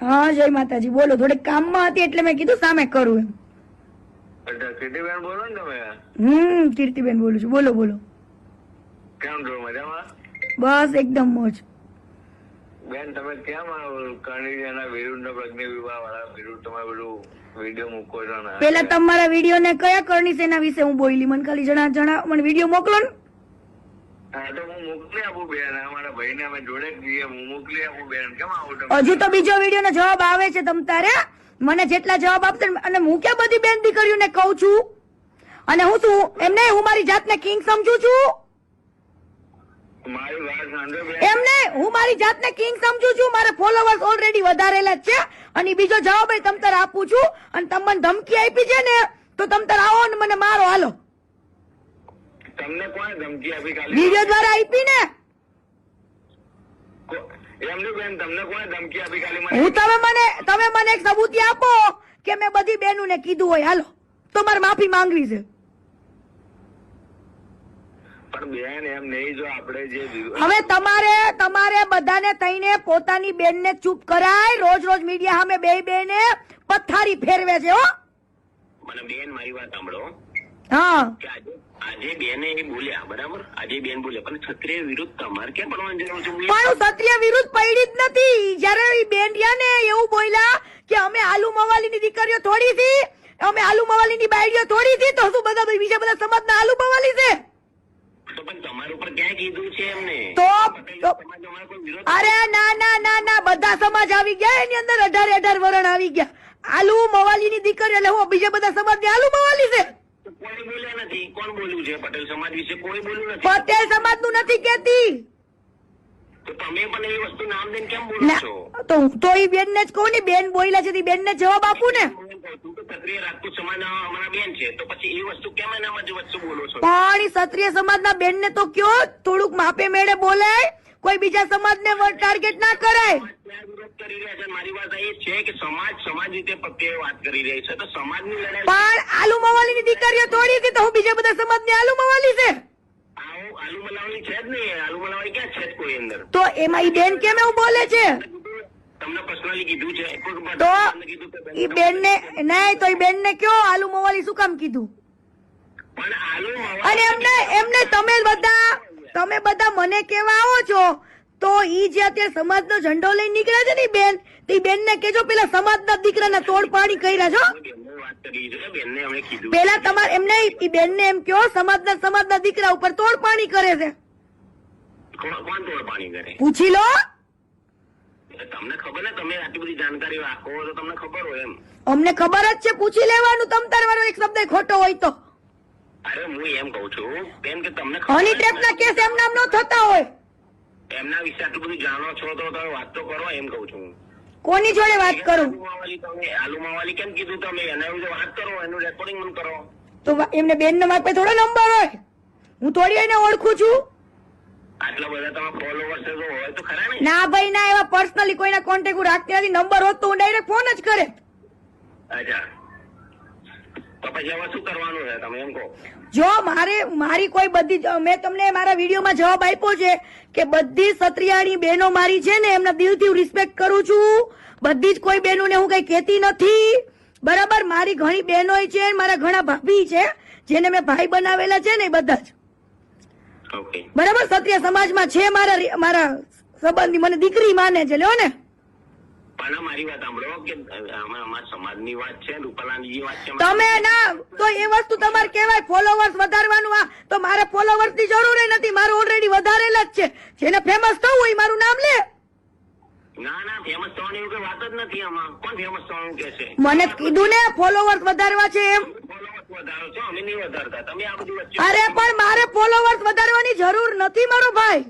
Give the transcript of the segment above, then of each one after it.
હા જય માતાજી બોલો થોડીક કામમાં હતી એટલે મેં કીધું સામે કરું એમ. કીર્તિબેન બોલો ને તમે? હમ કીર્તિબેન બોલું છું. બોલો બોલો. કેમ છો? મજામાં? બસ એકદમ મોજ. બેન તમે કેમ આ વિરુદ્ધ પ્રજ્ઞા વિવાહ વાળા વિરુદ્ધ તમે બધું વીડિયો મૂકો છો પેલા તમારા વીડિયો ને કયા કરણી સેના વિશે હું બોલી મને ખાલી જણા જણા મને વીડિયો મોકલો ને. હજુ તો બીજો વીડિયો નો જવાબ આવે છે તમ તારે? મને જેટલા જવાબ આપશે અને હું ક્યાં બધી બેન દીકરીઓને કહું છું? અને હું શું એમ નહીં હું મારી જાતને કિંગ સમજુ છું? મારી વાત સાંભળો બેન. એમ નહીં હું મારી જાતને કિંગ સમજુ છું? મારા ફોલોવર્સ ઓલરેડી વધારેલા છે. અને બીજો જવાબ તમતર તમ તારે આપું છું. અને તમને મને ધમકી આપી છે ને તો તમ તારે આવો ને મને મારો હાલો. તમને કોણે ધમકી આપી ખાલી વીડિયો દ્વારા આપી ને? કો- બેન તમને કોણે ધમકી આપી ખાલી મને? હું તમે મને તમે મને એક સબૂતી આપો કે મેં બધી બહેનોને કીધું હોય હાલો. તો મારે માફી માંગવી છે. બેન એમ નહીં જો આપણે જે હવે તમારે તમારે બધાને થઈને પોતાની બેનને ચૂપ કરાય. રોજ રોજ મીડિયા સામે બે બેને પથારી ફેરવે છે હો. મને બેન મારી વાત સાંભળો. આજે બેને એ બોલ્યા બરાબર? આજે બેન બોલ્યા પણ ક્ષત્રિય વિરુદ્ધ તમારે કેમ ભણવાની જરૂર છે? પણ ક્ષત્રિય વિરુદ્ધ પડી જ નથી. જયારે બેન ને એવું બોલ્યા કે અમે આલુ મવાલીની દીકરીઓ થોડી હતી અમે આલુ મવાલીની બાયડીઓ થોડી હતી તો શું બધા બીજા બધા સમાજ ના આલુ મવાલી છે? અરે ના ના ના ના બધા સમાજ આવી ગયા એની અંદર અઢારે અઢાર વરણ આવી ગયા. આલુ મવાલીની દીકરી એટલે હું બીજા બધા સમાજની આલુ મવાલી છે? નથી કોણ બોલ્યું છે? પટેલ સમાજ વિશે કોઈ બોલ્યું નથી. પટેલ સમાજનું નથી કેતી તો તમે પણ એ વસ્તુ નામ દઈને કેમ બોલો છો? તો હું તો ઈ બેનને જ કહું ને બેન બોલ્યા છે બેન ને જવાબ આપું ને. ક્ષત્રિય રાજપૂત સમાજના અમારા બેન છે તો પછી એ વસ્તુ કેમ એનામાં જ વચ્ચે બોલો છો? પણ ક્ષત્રિય સમાજના બેનને તો કયો? થોડુંક માપે મેળે બોલાય કોઈ બીજા સમાજને ટાર્ગેટ ના કરાય. સમાજ સમાજ પણ આલુ મવાલીની દીકરીઓ થોડી હતી તો હું બીજા બધા સમાજની આલુ મવાલી છે? આલુ મલાવણી છે જ નહીં. આલુ મલાવણી ક્યાં છે કોઈ અંદર? તો એમાં ઈ બેન કેમ એવું બોલે છે? તમને પર્સનલી કીધું છે. તો બેન ઈ નહીં તો ઈ બેનને કયો આલુ મવાલી શું કામ કીધું? આલુ અને એમને એમને તમે બધા તમે બધા મને કેવા આવો છો તો ઈ જે અત્યારે સમાજનો ઝંડો લઈને નીકળ્યા છે ને બેન તે બેન ને કેજો પેલા સમાજના દીકરાના તોડ પાડી કર્યા છો કરી છે બેનને પેલા તમારે એમને ઈ બેનને એમ કયો સમાજના સમાજના દીકરા ઉપર તોડ પાણી કરે છે. પૂછી લો. તમને ખબર ને તમે આટલી બધી જાણકારી રાખો તો તમને ખબર હોય એમ. અમને ખબર જ છે પૂછી લેવાનું તમ તાર વાળો એક શબ્દ ખોટો હોય તો. અરે હું એમ કઉ છું બેન કે તમને હની ટેપ ના કેસ એમ નામ નો થતા હોય. એમના વિશે આટલું બધું જાણો છો તો તમે વાત તો કરો એમ કઉ છું કોની જોડે વાત કરું? આલુ માવાલી કેમ કીધું તમે? એના વિશે વાત કરો એનું રેકોર્ડિંગ મને કરો. તો એમને બેન નો મારા પાસે થોડો નંબર હોય. હું થોડી એને ઓળખું છું. આટલા બધા તમે ફોલોવર્સ તો હોય તો ખરા ને? ના ભાઈ ના એવા પર્સનલી કોઈના કોન્ટેક્ટ હું રાખતી નથી. નંબર હોત તો હું ડાયરેક્ટ ફોન જ કરે. અચ્છા તો પછી હવે શું કરવાનું છે તમે એમ કહો જો મારે મારી કોઈ બધી મેં તમને મારા વિડીયોમાં જવાબ આપ્યો છે કે બધી સત્રિયાણી બહેનો મારી છે ને એમના દિલથી હું રિસ્પેક્ટ કરું છું. બધી જ કોઈ બહેનોને હું કઈ કહેતી નથી. બરાબર મારી ઘણી બહેનો છે મારા ઘણા ભાભી છે જેને મેં ભાઈ બનાવેલા છે ને બધા જ. બરાબર ક્ષત્રિય સમાજમાં છે મારા મારા સંબંધી મને દીકરી માને છે લ્યો ને. પણ મારી વાત સાંભળો કે અમારા સમાજની વાત છે રૂપાલાની વાત છે તમે ના તો એ વસ્તુ તમારે કહેવાય ફોલોવર્સ વધારવાનું આ. તો મારે ફોલોવર્સની જરૂર નથી મારું ઓલરેડી વધારેલા જ છે. જેને ફેમસ થવું હોય મારું નામ લે. ના ના ફેમસ થવાની એવું કઈ વાત જ નથી આમાં. કોણ ફેમસ થવાનું કે છે મને કીધું ને ફોલોવર્સ વધારવા છે એમ. અરે પણ મારે ફોલોવર્સ વધારવાની જરૂર નથી મારો ભાઈ.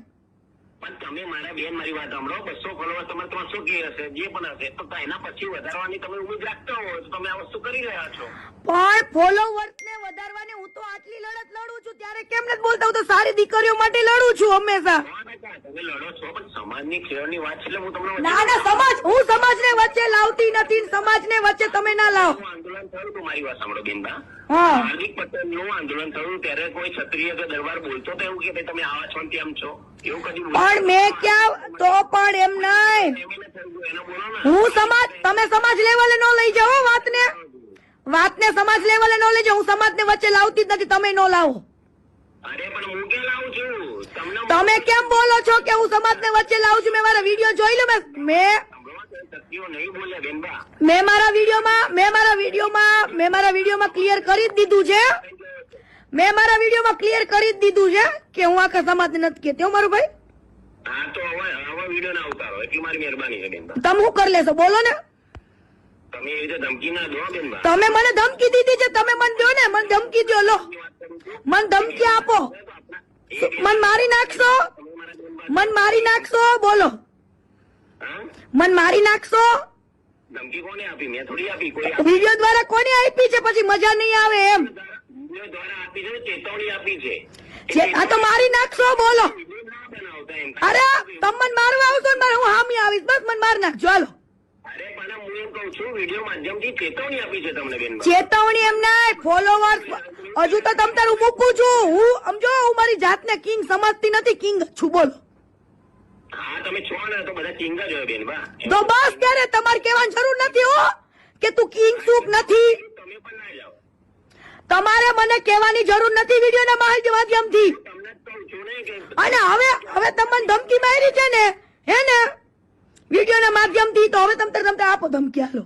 પણ તમે મારા બેન મારી વાત સાંભળો, બસો ફોલોવર તમારે ત્રણસો કે હશે જે પણ હશે, તો એના પછી વધારવાની તમે ઉમેદ રાખતા હો તો તમે આ વસ્તુ કરી રહ્યા છો. પણ ફોલોવર્સ ને વધારવાની હું આટલી લડત લડું છું ત્યારે કેમ નથી બોલતા? હું તો સારી દીકરીઓ માટે લડું છું હંમેશા. વાત ના ના સમાજ હું સમાજને વચ્ચે લાવતી નથી સમાજને વચ્ચે તમે ના લાવ. આંદોલન થયું મારી વાત સાંભળો બેનબા. હાર્દિક પટેલનું આંદોલન થયું ત્યારે કોઈ ક્ષત્રિય કે દરબાર બોલતો તો એવું કે તમે આવા છો ને તેમ છો? એવું કદી પણ મેં ક્યાં તો પણ એમ નહીં. ને. હું સમાજ તમે સમાજ લેવલે નો લઈ જાઓ વાતને. વાતને સમાજ લેવલે નો લેજો હું સમાજને વચ્ચે લાવતી જ નથી તમે નો લાવો. તમે કેમ બોલો છો કે હું સમાજને વચ્ચે લાવું છું? મેં મારા વીડિયો જોઈ લો મેં મેં મારા વિડીયોમાં મેં મારા વિડીયોમાં મેં મારા વિડીયોમાં ક્લિયર કરી જ દીધું છે. મેં મારા વિડીયોમાં ક્લિયર કરી જ દીધું છે કે હું આખા સમાજને નથી કહેતી મારું ભાઈ. તમે શું કરી લેશો? બોલો ને. તમે મને ધમકી દીધી છે તમે મને દો ને મને ધમકી દો લો. મને ધમકી આપો. મન મારી નાખશો. મન મારી નાખશો બોલો. મન મારી નાખશો. ધમકી કોને આપી? મેં થોડી આપી. કોઈ વીડિયો દ્વારા કોને આપી છે? પછી મજા નહીં આવે એમ. વીડિયો દ્વારા આપી છે ચેતવણી આપી છે. આ તો મારી નાખશો બોલો. અરે તમે મને મારવા આવશો મારે હું હામી આવીશ. બસ મને માર નાખજો. હાલો. હું એમ છું વીડિયો માધ્યમથી ચેતવણી આપી છે તમને બેન ચેતવણી એમ નહીં ફોલોવર હજુ તો તમ તારું મૂકું છું. હું સમજો હું મારી જાતને કિંગ સમજતી નથી. કિંગ છું બોલો. હા તમે છો ને તો બધા ચિંતા જ હોય બેન તો બસ ત્યારે તમારે કહેવાની જરૂર નથી હો કે તું કિંગ સુખ નથી. તમે પણ ના જાઓ. તમારે મને કહેવાની જરૂર નથી વિડીયોના માહિતી માધ્યમથી. અને હવે હવે તમને ધમકી મારી છે ને હે ને? વિડીયોના માધ્યમથી તો હવે તમતર તારે તમ તારે આપો ધમકી હાલો.